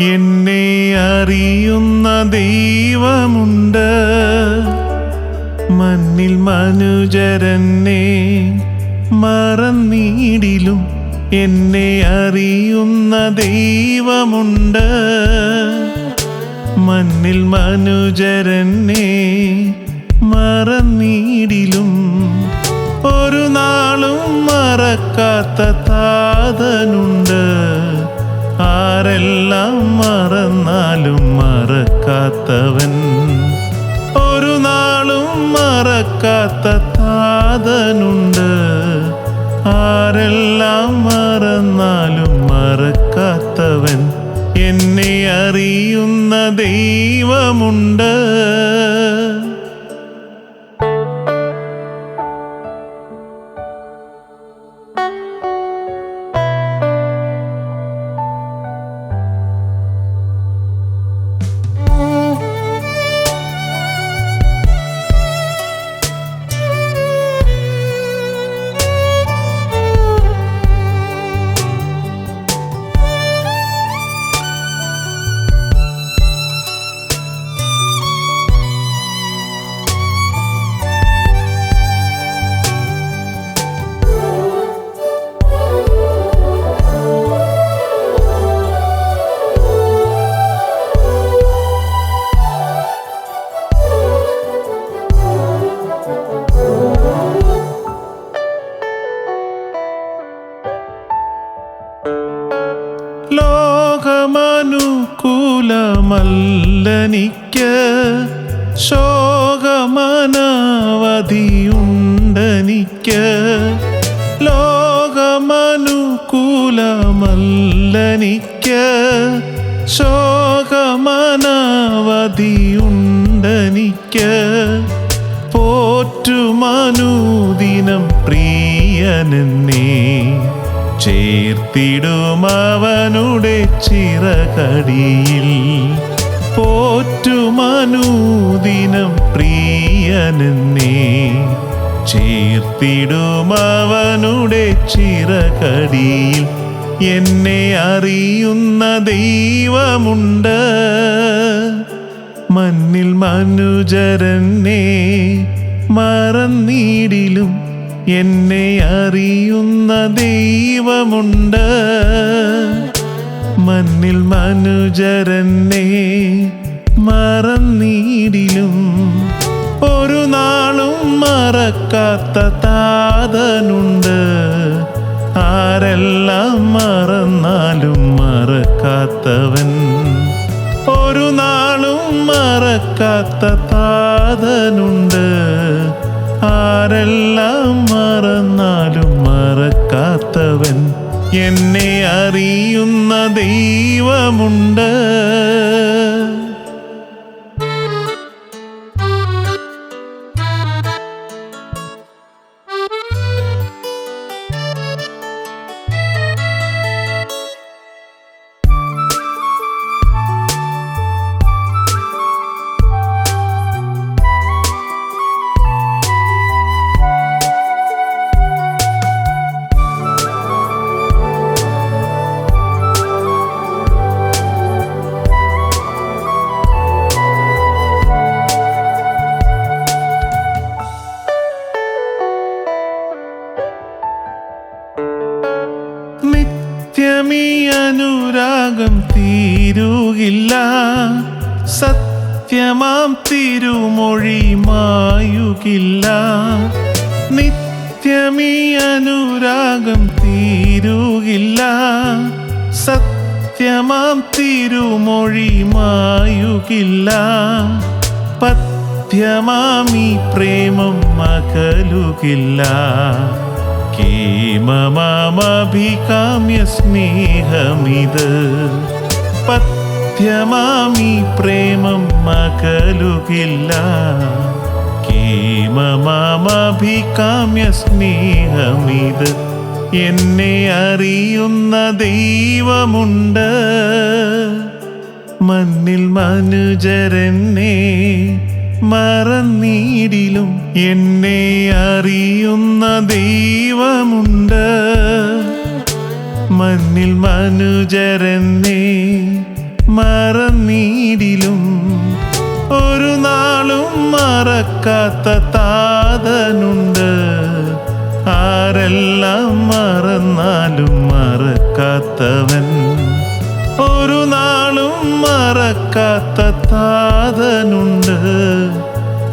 എന്നെ അറിയുന്ന ദൈവമുണ്ട്. മണ്ണിൽ മനുജരന്നെ മറന്നീടിലും എന്നെ അറിയുന്ന ദൈവമുണ്ട്. മണ്ണിൽ മനുജരന്നെ മറന്നീടിലും ഒരു നാളും മറക്കാത്ത താതനുണ്ട് ആരെല്ലാം മറന്നാലും മറക്കാത്തവൻ. ഒരു നാളും മറക്കാത്ത താതനുണ്ട് ലോകമനുകൂലമല്ലനിക്ക് ശോകമനവധിയുണ്ടനിക്ക്. ലോകമനുകൂലമല്ലനിക്ക് ശോകമനവധിയുണ്ടനിക്ക്. പോറ്റുമനുദിനം പ്രിയനെന്നേ. ചേർത്തിടും അവനുടെ ചിറകടിയിൽ. പോറ്റുമനുദിനം പ്രിയനെന്നേ. ചേർത്തിടും അവനുടെ ചിറകടിയിൽ എന്നെ അറിയുന്ന ദൈവമുണ്ട്. മണ്ണിൽ മനുജരനെ മറന്നീടിലും എന്നെ അറിയുന്ന ദൈവമുണ്ട്. മണ്ണിൽ മനുജരന്നെ മറന്നീടിലും. ഒരു നാളും മറക്കാത്ത താതനുണ്ട്. ആരെല്ലാം മറന്നാലും മറക്കാത്തവൻ. ഒരു നാളും മറക്കാത്ത താതനുണ്ട്. ആരെല്ലാം മറന്നാലും മറക്കാത്തവൻ എന്നെ അറിയുന്ന ദൈവമുണ്ട്. നിത്യമീ അനുരാഗം തീരുകില്ല. സത്യമാം തിരുമൊഴി മായുകില്ല നിത്യമീ അനുരാഗം തീരുകില്ല. സത്യമാം തിരുമൊഴി മായുകില്ല പഥ്യമാമി പ്രേമം മകലുകില്ല സ്നേഹമിത് പഥ്യമാമി പ്രേമം മകലുകില്ല സ്നേഹമിത് എന്നെ അറിയുന്ന ദൈവമുണ്ട്. മണ്ണിൽ മനുജരെന്നെ മറന്നീടിലും എന്നെ അറിയുന്ന ദൈവമുണ്ട്. മണ്ണിൽ മനുജരന്നെ മറന്നീടിലും ഒരു നാളും മറക്കാത്ത താതനുണ്ട്. ആരെല്ലാം മറന്നാലും മറക്കാത്തവൻ ഒരു നാളും മറക്കാത്ത താതനുണ്ട്.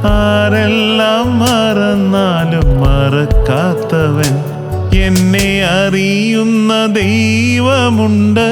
ആരെല്ലാം മറന്നാലും മറക്കാത്തവൻ എന്നെ അറിയുന്ന ദൈവമുണ്ട്.